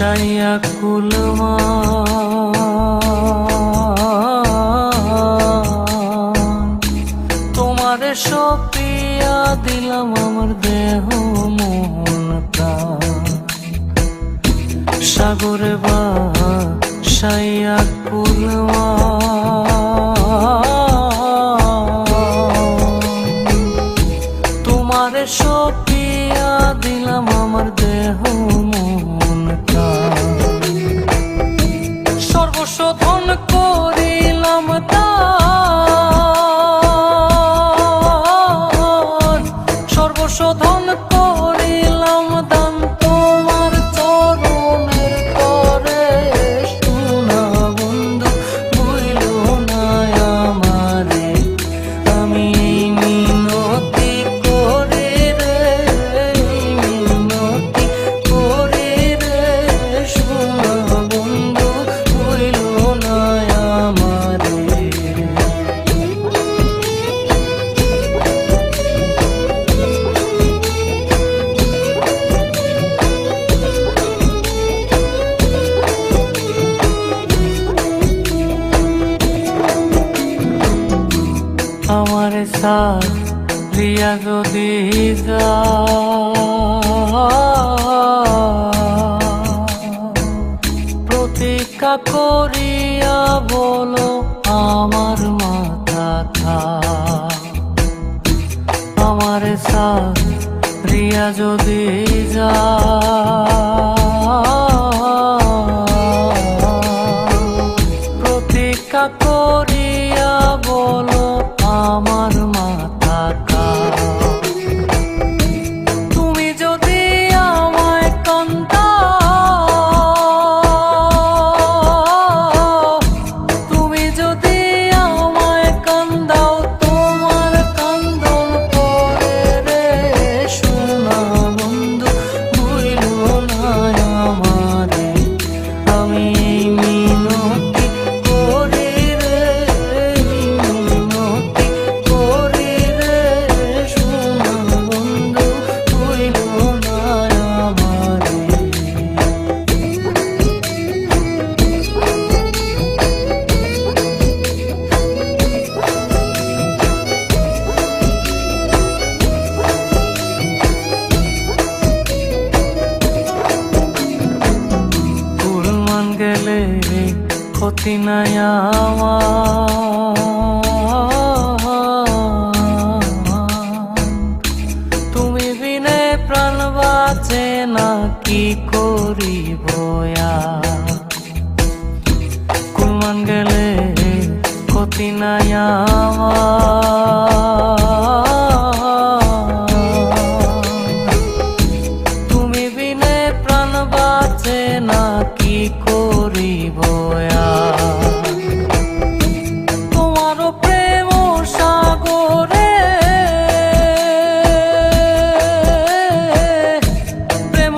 ভাসাইয়া কুলমা তোমার সপিয়া দিলাম আমার দেহ। করিলাম দান তোমার সাথ দিয়া যদি যা প্রতীক্ষা করিয়া বলো আমার মাথা থা আমার সাথ রিয়া যদি যা গেলে ক্ষতি নাই তুমি বিনে প্রাণ বাঁচে না, কি করিব কুমান গেলে ক্ষতি নাই আমার। করিব তোমার প্রেম সাগরে প্রেম